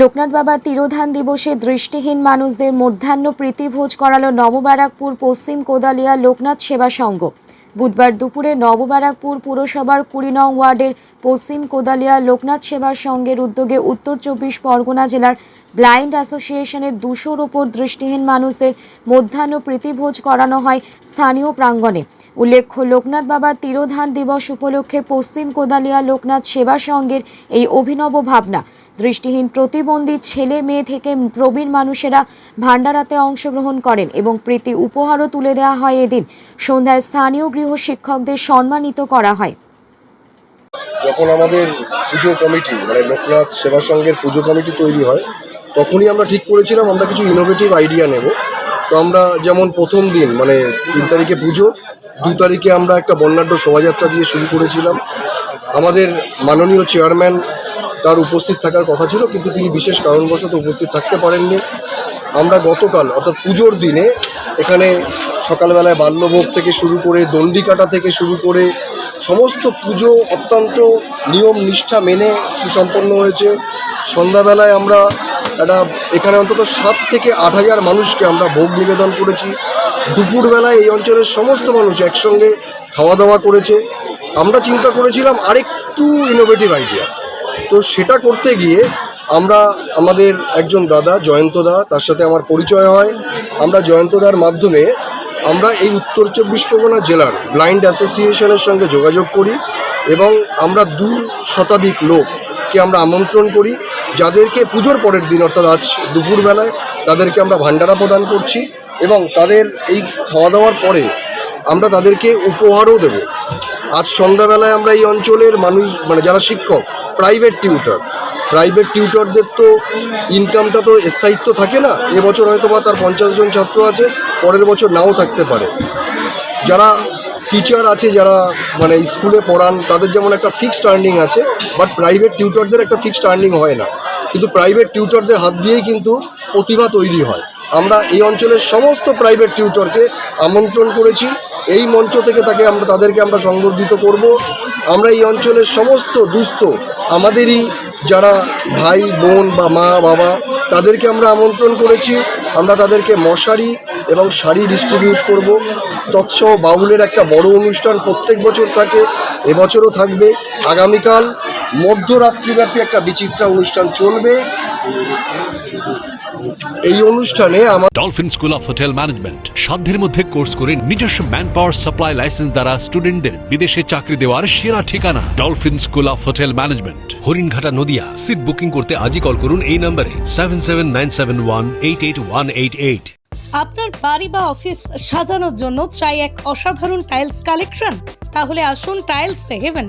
লোকনাথ বাবা তিরোধান দিবসে দৃষ্টিহীন মানুষদের মধ্যাহ্ন প্রীতিভোজ করালো নববারাকপুর পশ্চিম কোদালিয়া লোকনাথ সেবা সংঘ। বুধবার দুপুরে নববারাকপুর পুরসভার কুড়ি নং ওয়ার্ডের পশ্চিম কোদালিয়া লোকনাথ সেবা সংঘের উদ্যোগে উত্তর চব্বিশ পরগনা জেলার ব্লাইন্ড অ্যাসোসিয়েশনের দুশোর ওপর দৃষ্টিহীন মানুষদের মধ্যাহ্ন প্রীতিভোজ করানো হয় স্থানীয় প্রাঙ্গণে। উল্লেখ্য, লোকনাথ বাবা তিরোধান দিবস উপলক্ষে পশ্চিম কোদালিয়া লোকনাথ সেবা সংঘের এই অভিনব ভাবনা দৃষ্টিহীন প্রতিবন্ধী ছেলে মেয়ে থেকে প্রবীণ মানুষেরা ভান্ডারাতে অংশগ্রহণ করেন এবং প্রীতি উপহারও তুলে দেওয়া হয় এদিন। সন্ধ্যায় স্থানীয় গৃহ শিক্ষকদের সম্মানিত করা হয়। যখন আমাদের পুজো কমিটি মানে লোকনাথ সেবা সংঘের পুজো কমিটি তৈরি হয়, তখনই আমরা ঠিক করেছিলাম আমরা কিছু ইনোভেটিভ আইডিয়া নেব। তো আমরা যেমন প্রথম দিন মানে তিন তারিখে পুজো, দু তারিখে আমরা একটা বর্ণাঢ্য শোভাযাত্রা দিয়ে শুরু করেছিলাম। আমাদের মাননীয় চেয়ারম্যান তার উপস্থিত থাকার কথা ছিল, কিন্তু তিনি বিশেষ কারণবশত উপস্থিত থাকতে পারেননি। আমরা গতকাল, অর্থাৎ পুজোর দিনে, এখানে সকালবেলায় বাল্যভোগ থেকে শুরু করে দণ্ডিকাটা থেকে শুরু করে সমস্ত পুজো অত্যন্ত নিয়ম নিষ্ঠা মেনে সুসম্পন্ন হয়েছে। সন্ধ্যাবেলায় আমরা একটা, এখানে অন্তত সাত থেকে আট হাজার মানুষকে আমরা ভোগ নিবেদন করেছি। দুপুরবেলায় এই অঞ্চলের সমস্ত মানুষ একসঙ্গে খাওয়া দাওয়া করেছে। আমরা চিন্তা করেছিলাম আরেকটু ইনোভেটিভ আইডিয়া তো সেটা করতে গিয়ে আমরা আমাদের একজন দাদা জয়ন্তদা তার সাথে আমার পরিচয় হয়। আমরা জয়ন্তদার মাধ্যমে আমরা এই উত্তর চব্বিশ পরগনা জেলার ব্লাইন্ড অ্যাসোসিয়েশনের সঙ্গে যোগাযোগ করি এবং আমরা দু শতাধিক লোককে আমরা আমন্ত্রণ করি, যাদেরকে পুজোর পরের দিন, অর্থাৎ আজ দুপুরবেলায়, তাদেরকে আমরা ভান্ডারা প্রদান করছি এবং তাদের এই খাওয়া দাওয়ার পরে আমরা তাদেরকে উপহারও দেব। আজ সন্ধ্যাবেলায় আমরা এই অঞ্চলের মানুষ মানে যারা শিক্ষক প্রাইভেট টিউটর প্রাইভেট টিউটরদের তো ইনকামটা তো স্থায়িত্ব থাকে না। এবছর হয়তো বা তার পঞ্চাশ জন ছাত্র আছে, পরের বছর নাও থাকতে পারে। যারা টিচার আছে, যারা মানে স্কুলে পড়ান, তাদের যেমন একটা ফিক্সড আর্নিং আছে বাট প্রাইভেট টিউটরদের একটা ফিক্সড আর্নিং হয় না। কিন্তু প্রাইভেট টিউটরদের হাত দিয়েই কিন্তু প্রতিভা তৈরি হয়। আমরা এই অঞ্চলের সমস্ত প্রাইভেট টিউটরকে আমন্ত্রণ করেছি। এই মঞ্চ থেকে তাকে আমরা, তাদেরকে আমরা সংবর্ধিত করব। আমরা এই অঞ্চলের সমস্ত দুস্থ, আমাদেরই যারা ভাই, বোন বা মা, বাবা, তাদেরকে আমরা আমন্ত্রণ করেছি। আমরা তাদেরকে মশারি এবং শাড়ি ডিস্ট্রিবিউট করব। তৎসহ বাউলের একটা বড় অনুষ্ঠান প্রত্যেক বছর থাকে, এবছরও থাকবে। আগামীকাল মধ্যরাত্রিব্যাপী একটা বিচিত্রা অনুষ্ঠান চলবে। এই অনুষ্ঠানে আমার Dolphin school of hotel management সাধ্যের মধ্যে কোর্স করে নিজস্ব ম্যান পাওয়ার সাপ্লাই লাইসেন্স দ্বারা স্টুডেন্টদের বিদেশে চাকরি দেওয়ার সেরা ঠিকানা। Dolphin school of hotel management Haringhata Nadia. Seat booking করতে আজই কল করুন এই নম্বরে seven seven nine seven one eight eight one eight eight আপনার বাড়ি বা অফিস সাজানোর জন্য চাই এক অসাধারণ টাইলস কালেকশন তাহলে আসুন tiles heaven